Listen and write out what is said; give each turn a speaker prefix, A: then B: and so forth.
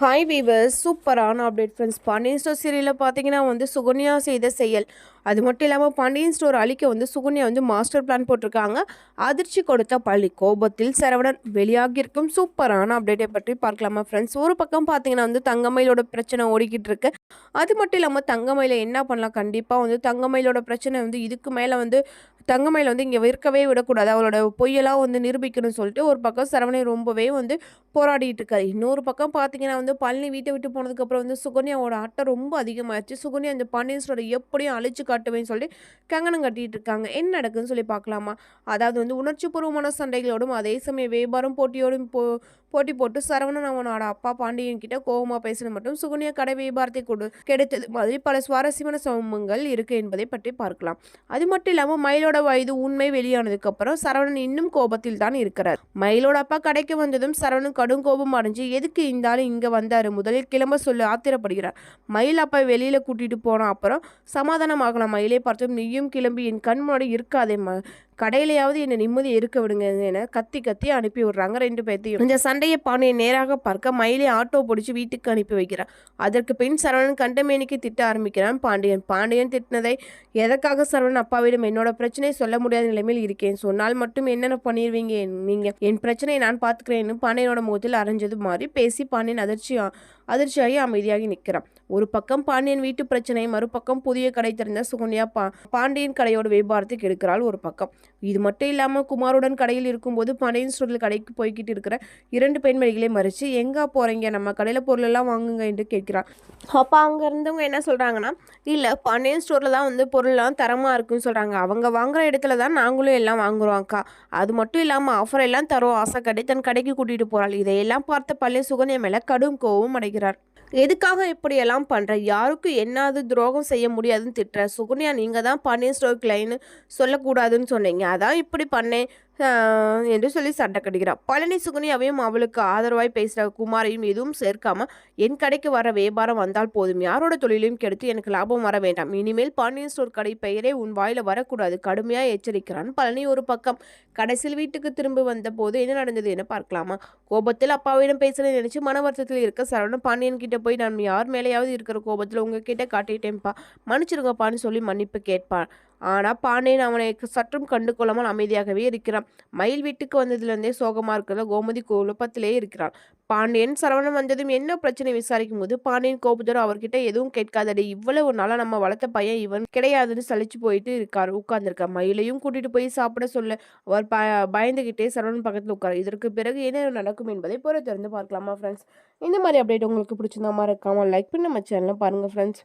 A: Hi viewers சூப்பரான update friends Pandian store சீரியலில் பார்த்தீங்கன்னா வந்து சுகன்யா செய்த செயல். அது மட்டும் இல்லாமல் பாண்டியன் ஸ்டோர் அழிக்க வந்து சுகன்யா வந்து மாஸ்டர் பிளான் போட்டிருக்காங்க. அதிர்ச்சி கொடுத்த பள்ளி. கோபத்தில் சரவணன் வெளியாகியிருக்கும் சூப்பரான அப்டேட்டை பற்றி பார்க்கலாமா ஃப்ரெண்ட்ஸ் ஒரு பக்கம் பார்த்தீங்கன்னா வந்து தங்கமயிலோட பிரச்சனை ஓடிக்கிட்டு இருக்கு. அது மட்டும் இல்லாமல் தங்கமயில என்ன பண்ணலாம்? கண்டிப்பாக வந்து தங்கமயிலோட பிரச்சனை வந்து இதுக்கு மேலே வந்து தங்கமயில வந்து இங்கே இருக்கவே விடக்கூடாது. அவளோட பொய்யெல்லாம் வந்து நிரூபிக்கணும்னு சொல்லிட்டு ஒரு பக்கம் சரவணை ரொம்பவே வந்து போராடிட்டு இருக்காரு இன்னொரு பக்கம் பார்த்தீங்கன்னா வந்து பழனி வீட்டை விட்டு போனதுக்கப்புறம் வந்து சுகன்யாவோட அட்டை ரொம்ப அதிகமாகிடுச்சு சுகன்யா அந்த பாண்டியன்ஸோட எப்படியும் அழிச்சு காட்டுவேன்னு சொல்லி கங்கணம் கட்டிட்டு இருக்காங்க. என்ன நடக்குன்னு சொல்லி பார்க்கலாமா? அதாவது வந்து உணர்ச்சிபூர்வமான சண்டைகளோடும் அதே சமயம் வியாபாரம் போட்டியோடும் போ போட்டி போட்டு சரவணன் அவனோட அப்பா பாண்டியன் கிட்ட கோபமா பேசின மட்டும் சுகன்யா கடை வியாபாரத்தை கொடு கெடுத்தது. மாதிரி பல சுவாரஸ்யமான சமூகங்கள் இருக்கு என்பதை பற்றி பார்க்கலாம். அது மட்டும் இல்லாமல் மயிலோட வயது உண்மை வெளியானதுக்கு அப்புறம் சரவணன் இன்னும் கோபத்தில் தான் இருக்கிறார். மயிலோட அப்பா கடைக்கு வந்ததும் சரவணன் கடும் கோபம் அடைஞ்சு எதுக்கு இந்த ஆளு இங்க வந்தாரு? முதலில் கிளம்ப சொல்லி ஆத்திரப்படுகிறார். மயில் அப்பா வெளியில கூட்டிட்டு போன அப்புறம் சமாதானமாகலாம். மயிலை பார்த்தும் நீயும் கிளம்பி என் கண் முன்னாடி இருக்காதே ம கடையிலையாவது என்னை நிம்மதி இருக்க விடுங்க என கத்தி கத்தி அனுப்பி விடுறாங்க ரெண்டு பேர்த்தையும். இந்த சண்டை பாண்டியை நேராக பார்க்க மயிலை ஆட்டோ பிடிச்சி வீட்டுக்கு அனுப்பி வைக்கிறான் அதற்கு பின் சரவணன் கண்டமேனிக்கு திட்ட ஆரம்பிக்கிறான். பாண்டியன் பாண்டியன் திட்டினதை எதற்காக சரவணன் அப்பாவிடம் என்னோட பிரச்சனையை சொல்ல முடியாத நிலைமையில் இருக்கேன். சொன்னால் மட்டும் என்னென்ன பண்ணிடுவீங்க நீங்க என் பிரச்சனையை நான் பார்த்துக்கிறேன்னு பாண்டியனோட முகத்தில் அரைஞ்சது மாதிரி பேசி பாண்டியன் அதிர்ச்சி அதிர்ச்சியாகி அமைதியாகி நிற்கிறான். ஒரு பக்கம் பாண்டியன் வீட்டு பிரச்சனை மறுபக்கம் புதிய கடை திறந்த சுகன்யா பா பாண்டியன் கடையோட வியாபாரத்தை கெடுக்கிறாள் ஒரு பக்கம். இது மட்டும் இல்லாமல் குமாருடன் கடையில் இருக்கும்போது பாண்டியன் ஸ்டோரில் கடைக்கு போய்கிட்டு இருக்கிற இரண்டு பெண்மணிகளை மறித்து எங்கே போகிறீங்க நம்ம கடையில் பொருளெல்லாம் வாங்குங்க என்று கேட்கிறான். அப்போ அங்கே இருந்தவங்க என்ன சொல்கிறாங்கன்னா இல்லை பாண்டியன் ஸ்டோரில் தான் வந்து பொருள்லாம் தரமாக இருக்குன்னு சொல்கிறாங்க அவங்க வாங்குற இடத்துல தான் நாங்களும் எல்லாம் வாங்குறோம் அக்கா. அது மட்டும் இல்லாமல் ஆஃபர் எல்லாம் தரும் ஆசை கடை தன் கடைக்கு கூட்டிகிட்டு போகிறாள் இதையெல்லாம் பார்த்த பழைய சுகன்யா மேலே கடும் கோவம் அடைகிறார் எதுக்காக இப்படியெல்லாம் பண்ணுற யாருக்கும் என்னாவது துரோகம் செய்ய முடியாதுன்னு திட்டுற? சுகன்யா நீங்கள் தான் பண்ணேன் ஸ்டோர் லைன்னு சொல்லக்கூடாதுன்னு சொன்னீங்க. அதான் இப்படி பண்ணேன். என்று சொல்லி சண்டை கட்டுகிறார். பழனி சுகுனியாவையும் அவளுக்கு ஆதரவாய் பேசுகிற குமாரையும் எதுவும் சேர்க்காம என் கடைக்கு வர வியாபாரம் வந்தால் போதும். யாரோட தொழிலையும் கெடுத்து எனக்கு லாபம் வர வேண்டாம். இனிமேல் பாண்டியன் ஸ்டோர் கடை பெயரே உன் வாயில வரக்கூடாது. கடுமையாக எச்சரிக்கிறான் பழனி ஒரு பக்கம். கடைசியில் வீட்டுக்கு திரும்ப வந்த போது என்ன நடந்தது என பார்க்கலாமா? கோபத்தில் அப்பாவிடம் பேசுறதை நினைச்சு மன வருத்தத்தில் இருக்க சரவணன் பாண்டியன் கிட்ட போய் நான் யார் மேலேயாவது இருக்கிற கோபத்தில் உங்ககிட்ட காட்டிட்டேன்ப்பா. மன்னிச்சிருங்கப்பான்னு சொல்லி மன்னிப்பு கேட்பான். ஆனால் பாண்டியன் அவனை சற்றும் கண்டு கொள்ளாமல் அமைதியாகவே இருக்கிறான். மயில் வீட்டுக்கு வந்ததுலேருந்தே சோகமாக இருக்கிற கோமதி குழப்பத்திலே இருக்கிறான் பாண்டியன் சரவணன் வந்ததும் என்ன பிரச்சனை விசாரிக்கும் போது பாண்டியன் கோபத்தோடு அவர்கிட்ட எதுவும் கேட்காதடி இவ்வளவு நாளாக நம்ம வளர்த்த பையன் இவன் கிடையாதுன்னு சலிச்சு போயிட்டு இருக்கார் உட்கார்ந்துருக்கா மயிலையும் கூட்டிட்டு போய் சாப்பிட சொல்ல. அவர் ப பயந்துகிட்டே சரவணன் பக்கத்தில் உட்கார். இதற்கு பிறகு என்ன நடக்கும் என்பதை பொறுத்திருந்து பார்க்கலாமா ஃப்ரெண்ட்ஸ் இந்த மாதிரி அப்டேட் உங்களுக்கு பிடிச்சிருந்தா மறக்காமல் லைக் பண்ணி நம்ம சேனலை பாருங்கள் ஃப்ரெண்ட்ஸ்